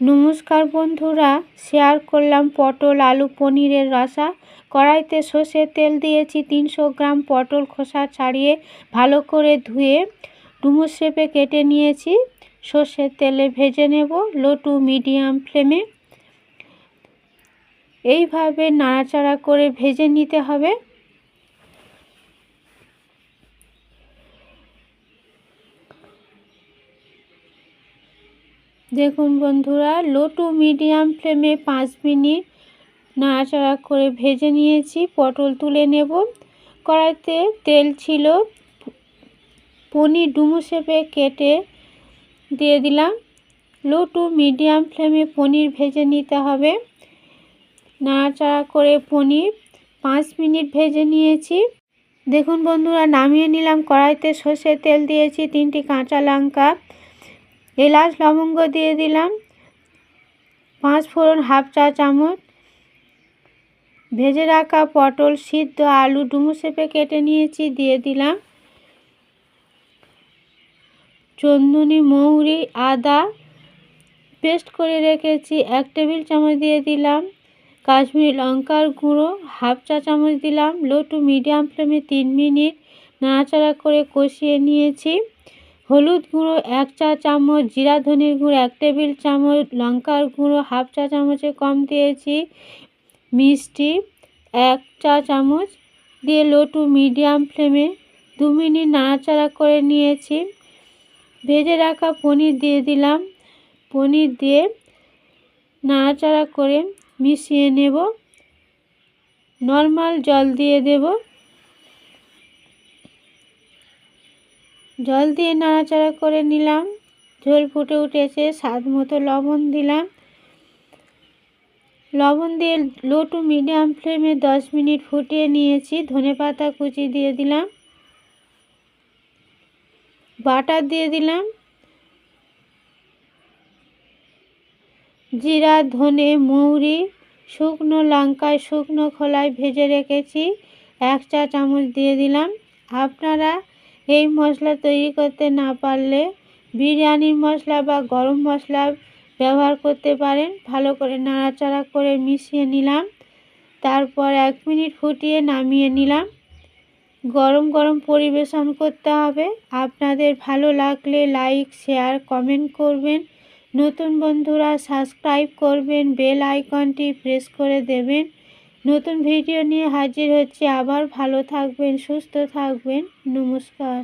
নমস্কার বন্ধুরা শেয়ার করলাম পটল, আলু, পনিরের রসা। কড়াইতে সর্ষের তেল দিয়েছি, তিনশো গ্রাম পটল খোসা ছাড়িয়ে ভালো করে ধুয়ে ডুমো শেপে কেটে নিয়েছি। সর্ষের তেলে ভেজে নেব লো টু মিডিয়াম ফ্লেমে এইভাবে নাড়াচাড়া করে ভেজে নিতে হবে। দেখুন বন্ধুরা লো টু মিডিয়াম ফ্লেমে পাঁচ মিনিট নাড়াচাড়া করে ভেজে নিয়েছি, পটল তুলে নেব। কড়াইতে তেল ছিল, পনির ডুমো শেপে কেটে দিয়ে দিলাম। লো টু মিডিয়াম ফ্লেমে পনির ভেজে নিতে হবে। নাড়াচাড়া করে পনির পাঁচ মিনিট ভেজে নিয়েছি। দেখুন বন্ধুরা, নামিয়ে নিলাম কড়াইতে সর্ষের তেল দিয়েছি, তিনটি কাঁচা লঙ্কা এলাচ, লবঙ্গ দিয়ে দিলাম। পাঁচ ফোড়ন, হাফ চা চামচ। ভেজে রাখা পটল, সিদ্ধ আলু ডুমো শেপে কেটে নিয়েছি, দিয়ে দিলাম। চন্দনী, মৌরি, আদা পেস্ট করে রেখেছি, এক টেবিল চামচ দিয়ে দিলাম। কাশ্মীরি লঙ্কার গুঁড়ো, হাফ চা চামচ দিলাম। লো টু মিডিয়াম ফ্লেমে তিন মিনিট নাড়াচাড়া করে কষিয়ে নিয়েছি। হলুদ গুঁড়ো এক চা চামচ, জিরা ধনির গুঁড়ো এক টেবিল চামচ, লঙ্কার গুঁড়ো হাফ চা চামচে কম দিয়েছি। মিষ্টি এক চা চামচ দিয়ে লো টু মিডিয়াম ফ্লেমে দু মিনিট নাড়াচাড়া করে নিয়েছি। ভেজে রাখা পনির দিয়ে দিলাম। পনির দিয়ে নাড়াচাড়া করে মিশিয়ে নেব। নর্মাল জল দিয়ে দেব। জল দিয়ে নাড়াচাড়া করে নিলাম। ঝোল ফুটে উঠেছে, স্বাদ মতো লবণ দিলাম। লবণ দিয়ে লো টু মিডিয়াম ফ্লেমে দশ মিনিট ফুটিয়ে নিয়েছি। ধনে পাতা কুচি দিয়ে দিলাম। বাটার দিয়ে দিলাম। জিরা, ধনে, মৌরি, শুকনো লঙ্কায় শুকনো খোলায় ভেজে রেখেছি। এক চা চামচ দিয়ে দিলাম। আপনারা এই মশলা তৈরি করতে না পারলে বিরিয়ানির মশলা বা গরম মশলা ব্যবহার করতে পারেন। ভালো করে নাড়াচাড়া করে মিশিয়ে নিলাম। তারপর এক মিনিট ফুটিয়ে নামিয়ে নিলাম। গরম গরম পরিবেশন করতে হবে। আপনাদের ভালো লাগলে লাইক, শেয়ার, কমেন্ট করবেন। নতুন বন্ধুরা সাবস্ক্রাইব করবেন, বেল আইকনটি প্রেস করে দেবেন। নতুন ভিডিও নিয়ে হাজির হচ্ছে। আবার ভালো থাকবেন সুস্থ থাকবেন। নমস্কার।